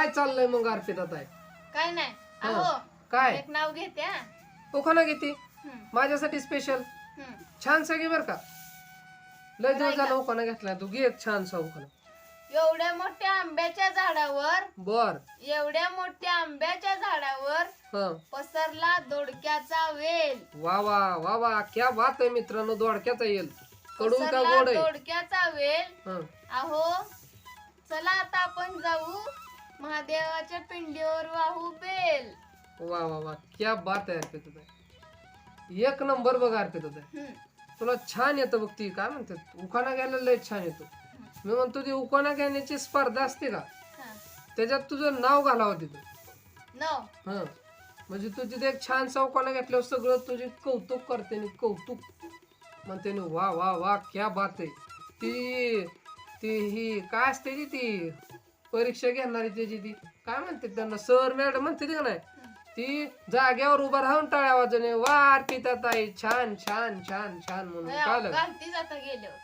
काय चाललंय मग अर्पिता ताई? काय नाही. हा. अहो काय? एक नाव घेते हा. उखाणा हम्म, माझ्यासाठी स्पेशल हम्म. छान सगळी बर का? लय दिवस झाला? उखाणा घेतला. तू घे एक छानसा उखाणा एवढ्या मोठ्या आंब्याच्या झाडावर बर. एवढ्या मोठ्या आंब्याच्या झाडावर हा. पसरला दोडक्याचा वेल. वा वा वा वा. क्या बात आहे मित्रांनो दोडक्याचा येईल कडून का पसरला गोड आहे? दोडक्याचा वेल. हं. अहो चला आता आपण जाऊ. महादेवाच्या पिंडीवर वाहू बेल. वा वा वा. क्या बात आहे अर्पिता एक नंबर बघ अर्पिता हम्म, तुला छान येतं बघ ती काय म्हणतात उखाणा घ्यायला लय छान येतो. मी म्हणतो ती उखाणा घेण्याची स्पर्धा असते का? हा. त्याच्यात तुझं नाव घालावं तिथं. नव? हं. म्हणजे तू तिथे एक छान उखाणा घेतल्यावर सगळं तुझे कौतुक करते नि कौतुक म्हणते नि वा वा वा क्या बात आहे. ती ती ही काय असते ती? ती परीक्षा घेणारी त्याची ती काय म्हणते त्यांना सर मॅडम म्हणते ती का नाही ती जाग्यावर उभा राहून टाळ्या वाजवणे वा अर्पिता ताई छान छान छान छान म्हणून. काय घालतीच आता गेल्यावर.